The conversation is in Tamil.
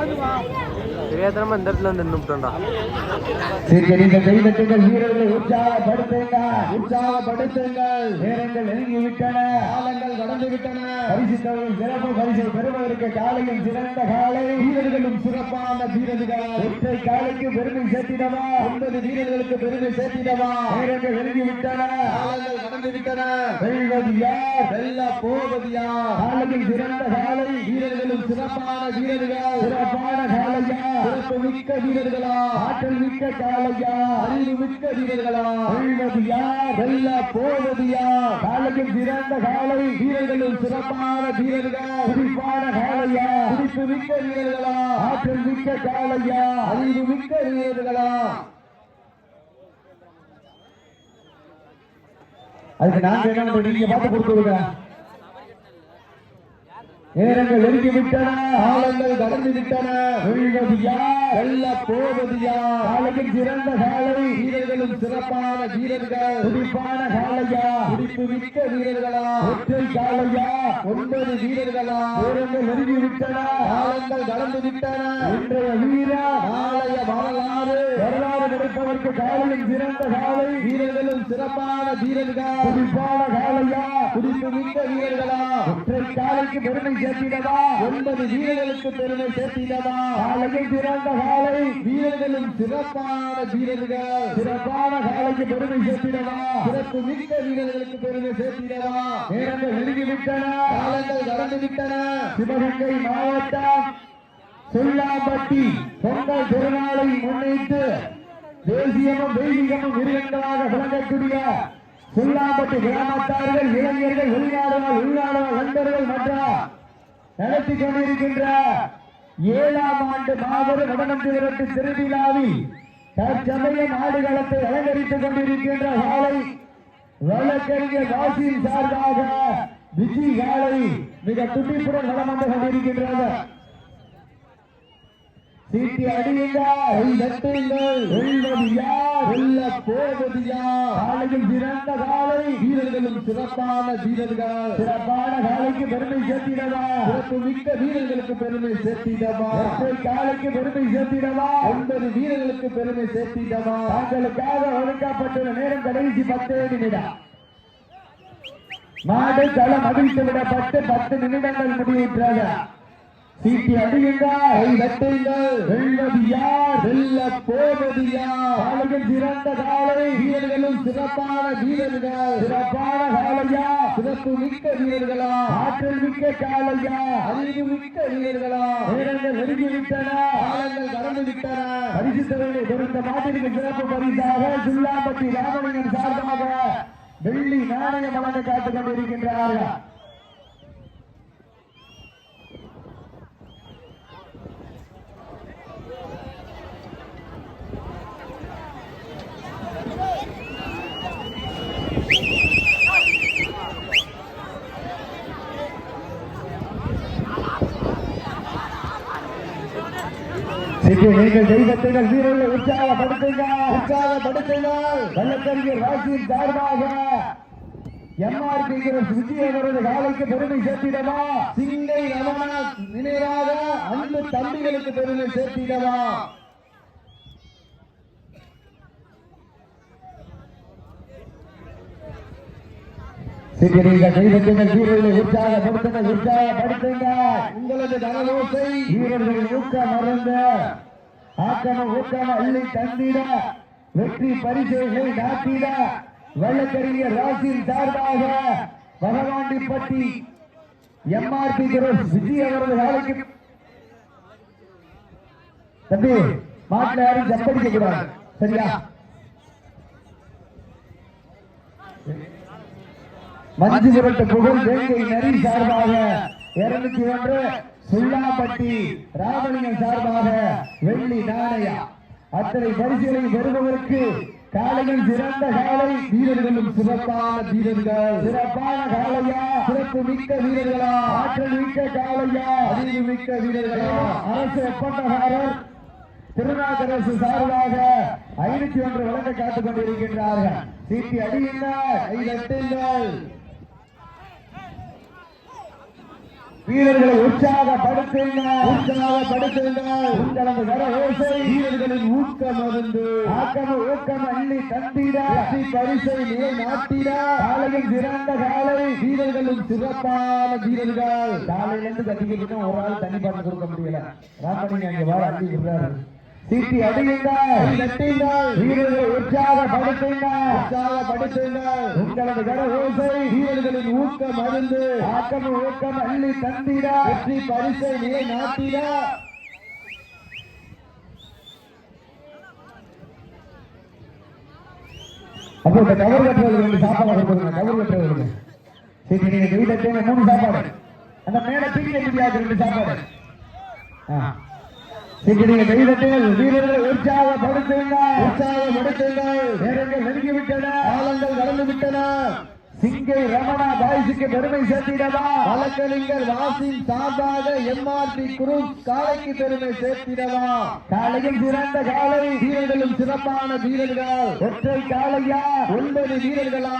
Aduh. தெரியாதனமா இந்த இடத்துல வந்து நின்றுட்டோம்டா சிறிய கைதட்டுங்கள் வீரர்களை உற்சாகப்படுத்துங்கள் உற்சாகப்படுத்துங்கள். நேரங்கள் நெருங்கி விட்டன காலங்கள் கடந்து விட்டன பரிசுத்தவர்கள் சிறப்பு பரிசை பெறுவதற்கு காலையும் சிறந்த காலை. வீரர்களும் சிறப்பான வீரர்கள். ஒற்றை காலைக்கு பெருமை சேர்த்திடவா? ஒன்பது வீரர்களுக்கு பெருமை சேர்த்திடவா? நேரங்கள் நெருங்கி விட்டன காலங்கள் கடந்து விட்டன வெல்வது யார் வெல்ல போவது யார் காலையில் சிறந்த காலை. வீரர்களும் சிறப்பான வீரர்கள். சிறப்பான காலையா? சிறப்பு மிக்க வீரர்களா ஆற்றல் மிக்க காலையா அறிவு மிக்க வீரர்களா வெல்வது யார் வெல்ல போவது யார் காலையில் சிறந்த காலை வீரர்களும் சிறப்பான வீரர்கள்? குறிப்பான காலையா? குறிப்பு மிக்க வீரர்களா? ஆற்றல் மிக்க காலையா அறிவு மிக்க வீரர்களா? அதுக்கு நாங்க என்ன பண்றோம்? நீங்க பார்த்து கொடுத்து விடுங்க நேரங்கள் நெருங்கி விட்டன காலங்கள் கடந்து விட்டன வெல்வது யார் வெல்ல போவது யார் காலையில் சிறந்த காலை வீரர்களும் சிறப்பான வீரர்கள். துடிப்பான காலையா? துடிப்பு மிக்க வீரர்களா? ஒற்றை காலையா? ஒன்பது வீரர்களா? நேரங்கள் நெருங்கி விட்டன காலங்கள் கடந்து விட்டன இன்றைய வீரா நாளைய வரலாறு. வரலாறு கிடைப்பதற்கு காலையில் சிறந்த காலை. வீரர்களும் சிறப்பான வீரர்கள். துடிப்பான காலையா? துடிப்பு மிக்க வீரர்களா? ஒற்றை காலைக்கு பெருமை சேர்த்திடவா ஒன்பது வீரர்களுக்கு பெருமை சேர்த்திடவா காலையில் சிறந்த காலை. வீரர்களும் சிறப்பான வீரர்கள். சிறப்பான காலைக்கு பெருமை சேர்த்திடவா சிறப்பு மிக்க வீரர்களுக்கு பெருமை சேர்த்திடவா நேரங்கள் நெருங்கி விட்டன. காலங்கள் விட்டன. சிவகங்கை மாவட்டம் சொல்லாம்பட்டி. பொங்கல் திருநாளை முன்னிட்டு தேசியமும் தெய்வீகமும் மிருகங்களாக விளங்கக்கூடிய சொல்லாம்பட்டி கிராமத்தார்கள் இளைஞர்கள் வெளிநாடுகள் உள்நாடுகள் நண்பர்கள் மற்றும் நடத்தி கொண்டிருக்கின்ற ஏழாம் ஆண்டு மாபெரும் நடனம் திரட்டு திருவிழாவில் தற்சமய நாடுகளத்தை அலங்கரித்துக் கொண்டிருக்கின்ற காலை வழக்கறிஞர் வாசியின் சார்பாக விஜய் காலை மிக துடிப்புடன் நலம் கொண்டிருக்கின்றனர் சீட்டி அடியுங்கள் சிறந்த காலை வீரர்களும் சிறப்பான வீரர்கள். சிறப்பான காலைக்கு பெருமை சேர்த்திடவா? சிறப்பு மிக்க வீரர்களுக்கு பெருமை சேர்த்திடவா? காலைக்கு பெருமை சேர்த்திடவா? ஒன்பது வீரர்களுக்கு பெருமை சேர்த்திடவா? தங்களுக்காக ஒதுக்கப்பட்டுள்ள நேரம் கடைசி பத்தே நிமிடம். மாடு களம் அவிழ்த்து விடப்பட்டு பத்து நிமிடங்கள் முடிவுற்றது. சீட்டி அடியுங்கள் வெட்டுங்கள். வெல்வது யார்? வெல்ல போவது யார்? காலையில் சிறந்த காலை. வீரர்களும் சிறப்பான வீரர்கள். சிறப்பான காலையா? சிறப்பு மிக்க வீரர்களா? ஆற்றல் மிக்க காலையா? அறிவு மிக்க வீரர்களா? வீரர்கள் நெருங்கி விட்டன. காலங்கள் கடந்து விட்டன. பரிசுத்தவர்களை பொறுத்த மாதிரி சிறப்பு பரிசாக சுல்லாம்பட்டி ராமலிங்கம் சார்பாக வெள்ளி நாணயம் வழங்க காத்துக் கொண்டிருக்கின்றார்கள். சிறு நீங்கள் தெய்வத்தினர் வீரர்களை உற்சாகப்படுத்துங்கள். உற்சாகப்படுத்துங்கள். வழக்கறிஞர் ராசியின் சார்பாக எம்ஆர்பி விஜய் அவரது காலைக்கு பெருமை சேர்த்திடவா? சிங்கை ரமணா நினைவாக அன்பு தம்பிகளுக்கு பெருமை சேர்த்திடவா? சிறிய தெய்வத்தினர் வீரர்களை உற்சாகப்படுத்துங்கள் உற்சாகப்படுத்துங்கள் உங்களது கனவோசை வீரர்களின் ஊக்கம் மறந்த ஆக்கம ஊக்கம அள்ளி தந்திட வெற்றி பரிசுகளை நாட்டிட வழக்கறிஞர் ராசியின் சார்பாக பகவாண்டிப்பட்டி எம்ஆர்பி குரூப் விஜய் அவரது வேலைக்கு தம்பி மாட்டில் யாரும் ஜப்படிக்க கூடாது சரியா? மஞ்சு விரட்டு புகழ் வேங்கை நரி சார்பாக இருநூத்தி ஒன்று சுல்லாம்பட்டி ராமலிங்கம் சார்பாக வெள்ளி நாணயா அத்தனை பரிசுகளை பெறுபவருக்கு காலையில் சிறந்த காலை வீரர்களும் சிறப்பான வீரர்கள். சிறப்பான காலையா? சிறப்பு மிக்க வீரர்களா? ஆற்றல் மிக்க காலையா? அறிவு மிக்க வீரர்களா? அரசு ஒப்பந்தக்காரர் திருநாகரசு சார்பாக ஐநூத்தி ஒன்று வழங்க காத்துக் கொண்டிருக்கின்றார்கள். சீட்டி அடியுங்கள் கை தட்டுங்கள் வீரர்களை உற்சாகப்படுத்துங்க உற்சாகப்படுத்துங்க உங்களது கர ஓசை வீரர்களின் ஊக்கம் மருந்து ஆக்கம ஊக்கம் அள்ளி தந்திட. பரிசை நிலை நாட்டிட காலையில் சிறந்த காலை. வீரர்களும் சிறப்பான வீரர்கள். காலையில இருந்து கட்டிக்கிட்டு ஒரு ஆள் தண்ணி பாட்டு கொடுக்க முடியல. ராமணி அங்க வாழ அள்ளி விடுறாரு. சீட்டி அடியுங்கள். தட்டுங்கள் வீரர்களை உற்சாகப்படுத்துங்கள். உற்சாகப்படுத்துங்கள். உங்களது கர ஓசை வீரர்களின் ஊக்கம் மருந்து ஆக்கம் ஊக்கம் அள்ளி தந்திட வெற்றி பரிசை நிலை நாட்டிட அப்போ இந்த கவர் கட்டுறதுக்கு ரெண்டு சாப்பாடு கொடுங்க கவர் கட்டுறதுக்கு சரி நீங்க வீட்டை மூணு சாப்பாடு. அந்த மேல தூக்கி முடியாது ரெண்டு சாப்பாடு? ஆ. சிங்கிடிய தெய்வத்தில் வீரர்களை உற்சாகப்படுத்துங்க உற்சாகப்படுத்துங்க நேரங்கள் நெருங்கி விட்டன காலங்கள் கடந்து விட்டன சிங்கை ரமணா பாய்ஸுக்கு பெருமை சேர்த்திடவா? வழக்கறிஞர் வாசின் சார்பாக எம்ஆர்டி குரூஸ் காலைக்கு பெருமை சேர்த்திடவா? காலையில் சிறந்த காலை வீரர்களும் சிறப்பான வீரர்கள். ஒற்றை காலையா ஒன்பது வீரர்களா?